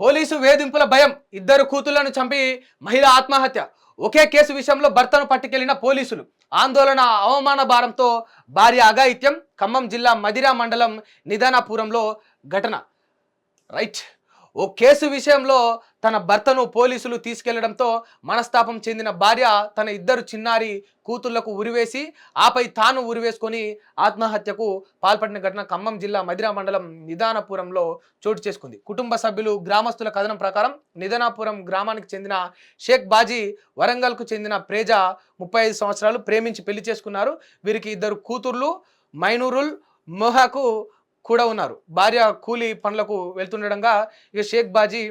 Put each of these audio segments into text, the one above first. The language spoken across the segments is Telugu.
పోలీసు వేధింపుల భయం. ఇద్దరు కూతుళ్ళను చంపి మహిళ ఆత్మహత్య. ఒకే కేసు విషయంలో భర్తను పట్టుకెళ్ళిన పోలీసులు. ఆందోళన అవమాన భారంతో భార్య అఘాయిత్యం ఖమ్మం జిల్లా మదిరా మండలం నిదానాపురంలో ఘటన. రైట్. ఓ కేసు విషయంలో తన భర్తను పోలీసులు తీసుకెళ్ళడంతో మనస్తాపం చెందిన భార్య తన ఇద్దరు చిన్నారి కూతుళ్ళకు ఉరివేసి ఆపై తాను ఉరివేసుకొని ఆత్మహత్యకు పాల్పడిన ఘటన ఖమ్మం జిల్లా మదిరా మండలం నిదానపురంలో చోటు చేసుకుంది. కుటుంబ సభ్యులు గ్రామస్తుల కథనం ప్రకారం నిదానాపురం గ్రామానికి చెందిన షేక్ బాజీ వరంగల్కు చెందిన ప్రేజ ముప్పై ఐదు సంవత్సరాలు ప్రేమించి పెళ్ళి చేసుకున్నారు. వీరికి ఇద్దరు కూతుర్లు మైనూరుల్ మొహాకు కూడా ఉన్నారు. భార్య కూలీ పనులకు వెళ్తుండడంగా ఇక షేక్ బాజీ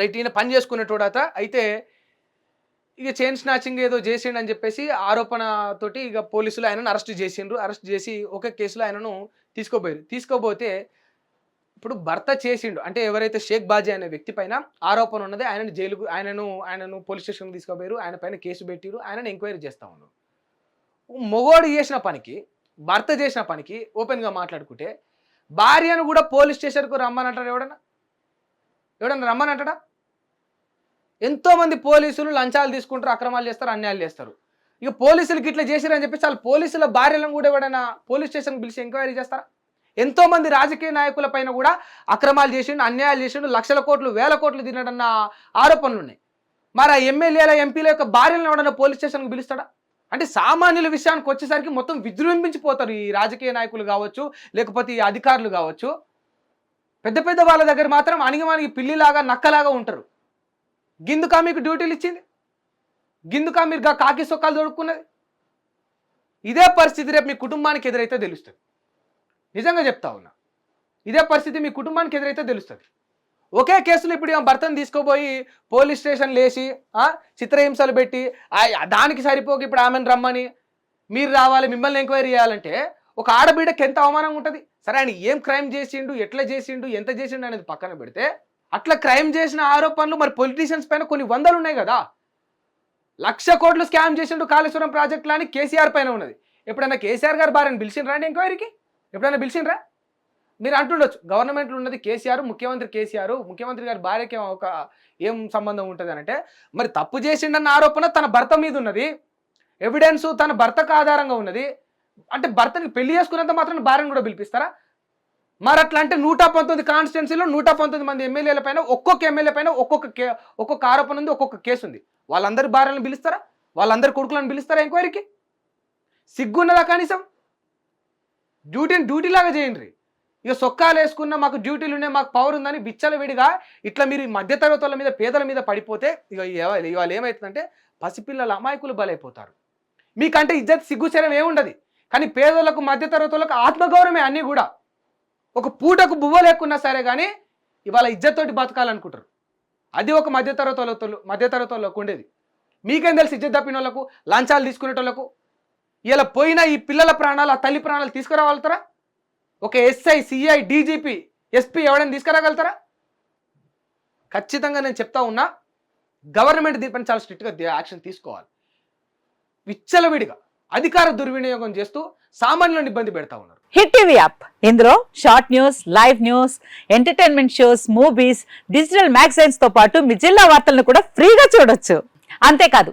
రైట్ ఈయన పని చేసుకునేటోడత అయితే ఇక చైన్ స్నాచింగ్ ఏదో చేసిండు అని చెప్పేసి ఆరోపణతోటి ఇక పోలీసులు ఆయనను అరెస్ట్ చేసిండ్రు. అరెస్ట్ చేసి ఒకే కేసులో ఆయనను తీసుకోపోయారు తీసుకోపోతే ఇప్పుడు భర్త చేసిండు. అంటే ఎవరైతే షేక్ బాజీ అనే వ్యక్తి పైన ఆరోపణ ఉన్నది ఆయనను జైలుకు ఆయనను ఆయనను పోలీస్ స్టేషన్కి తీసుకోపోయారు. ఆయన పైన కేసు పెట్టిరు. ఆయనను ఎంక్వైరీ చేస్తా ఉన్నారు. మొగోడు చేసిన పనికి భర్త చేసిన పనికి ఓపెన్గా మాట్లాడుకుంటే భార్యను కూడా పోలీస్ స్టేషన్కు రమ్మనంటాడు ఎవడన్నా? ఎవడన్నా రమ్మనంటాడా? ఎంతోమంది పోలీసులు లంచాలు తీసుకుంటారు అక్రమాలు చేస్తారు అన్యాయాలు చేస్తారు. ఇక పోలీసులకి ఇట్లా చేసిరని చెప్పి చాలా పోలీసుల భార్యలను కూడా ఎవడైనా పోలీస్ స్టేషన్కి పిలిచి ఎంక్వైరీ చేస్తారా? ఎంతోమంది రాజకీయ నాయకుల పైన కూడా అక్రమాలు చేసిండు అన్యాయాలు చేసిండు లక్షల కోట్లు వేల కోట్లు తినడన్న ఆరోపణలు ఉన్నాయి మరి ఆ ఎమ్మెల్యేల ఎంపీల యొక్క భార్యలను ఎవడన్నా పోలీస్ స్టేషన్కి పిలుస్తాడా? అంటే సామాన్యుల విషయానికి వచ్చేసరికి మొత్తం విజృంభించిపోతారు ఈ రాజకీయ నాయకులు కావచ్చు లేకపోతే ఈ అధికారులు కావచ్చు. పెద్ద పెద్ద వాళ్ళ దగ్గర మాత్రం అణిగిమానికి పిల్లిలాగా నక్కలాగా ఉంటారు. గిందుకా మీకు డ్యూటీలు ఇచ్చింది? గిందుకా మీరు కాకి సొక్కాలు దొడుక్కున్నది ఇదే పరిస్థితి రేపు మీ కుటుంబానికి ఎదురైతే తెలుస్తుంది. నిజంగా చెప్తా ఉన్నా. ఇదే పరిస్థితి మీ కుటుంబానికి ఎదురైతే తెలుస్తుంది. ఒకే కేసులో ఇప్పుడు భర్తను తీసుకోపోయి పోలీస్ స్టేషన్ లేచి చిత్రహింసలు పెట్టి దానికి సరిపోక ఇప్పుడు ఆమెను రమ్మని మీరు రావాలి మిమ్మల్ని ఎంక్వైరీ చేయాలంటే ఒక ఆడబిడ్డకి ఎంత అవమానం ఉంటుంది? సరే ఆయన ఏం క్రైమ్ చేసిండు ఎట్లా చేసిండు ఎంత చేసిండు అనేది పక్కన పెడితే అట్లా క్రైమ్ చేసిన ఆరోపణలు మరి పొలిటీషియన్స్ పైన కొన్ని వందలు ఉన్నాయి కదా. లక్ష కోట్లు స్కామ్ చేసిండు కాళేశ్వరం ప్రాజెక్టులో అని కేసీఆర్ పైన ఉన్నది. ఎప్పుడైనా కేసీఆర్ గారు భార్యను పిలిచిండ్రా అండి ఎంక్వైరీకి? ఎప్పుడైనా పిలిచిండ్రా? మీరు అంటుండొచ్చు. గవర్నమెంట్లో ఉన్నది కేసీఆర్ ముఖ్యమంత్రి కేసీఆర్ ముఖ్యమంత్రి గారి భార్యకి ఒక ఏం సంబంధం ఉంటుంది అంటే మరి తప్పు చేసిండన్న ఆరోపణ తన భర్త మీద ఉన్నది. ఎవిడెన్స్ తన భర్తకు ఆధారంగా ఉన్నది. అంటే భర్తని పెళ్ళి చేసుకున్నంత మాత్రం భార్యను కూడా పిలిపిస్తారా? మరి అట్లా అంటే నూట పంతొమ్మిది కాన్స్టిట్యున్సీలో నూట పంతొమ్మిది మంది ఎమ్మెల్యేల పైన ఒక్కొక్క ఎమ్మెల్యే పైన ఒక్కొక్క కే ఒక్కొక్క ఆరోపణ ఉంది ఒక్కొక్క కేసు ఉంది. వాళ్ళందరి భార్యలను పిలుస్తారా? వాళ్ళందరి కొడుకులను పిలుస్తారా ఎంక్వైరీకి? సిగ్గున్నదా కనీసం? డ్యూటీని డ్యూటీ లాగా చేయండి. ఇక సొక్కాలు వేసుకున్న మాకు డ్యూటీలు ఉన్నాయి మాకు పవర్ ఉందని బిచ్చల విడిగా ఇట్లా మీరు ఈ మధ్యతరగతి వాళ్ళ మీద పేదల మీద పడిపోతే ఇక ఇవాళ ఏమవుతుందంటే పసిపిల్లల అమాయకులు బలైపోతారు. మీకంటే ఇజ్జత్ సిగ్గుచరం ఏముండదు. కానీ పేదలకు మధ్యతరగతి వాళ్ళకు ఆత్మగౌరవమే అన్నీ కూడా. ఒక పూటకు బువ్వ లేకున్నా సరే కానీ ఇవాళ ఇజ్జత్తోటి బతకాలనుకుంటారు. అది ఒక మధ్యతరగతి వాళ్ళతో మధ్యతరగతి వాళ్ళకు ఉండేది. మీకేం తెలిసి ఇజ్జత్ తప్పిన వాళ్ళకు లంచాలు తీసుకునేటోళ్ళకు? ఇలా పోయిన ఈ పిల్లల ప్రాణాలు ఆ తల్లి ప్రాణాలు తీసుకురావాలతారా ఒక ఎస్ఐ సిఐ డీజీపీ ఎస్పీ ఎవడైనా తీసుకురాగలుగుతారా? ఖచ్చితంగా నేను చెప్తా ఉన్నా గవర్నమెంట్ దీనిపైన చాలా స్ట్రిక్ట్గా యాక్షన్ తీసుకోవాలి. విచ్చలవిడిగా అధికార దుర్వినియోగం చేస్తూ సామాన్యులను ఇబ్బంది పెడతా ఉన్నారు. Hit TV app. ఇందులో short news live news entertainment shows movies digital మ్యాగజైన్స్తో పాటు మీ జిల్లా వార్తలను కూడా ఫ్రీగా చూడొచ్చు. అంతేకాదు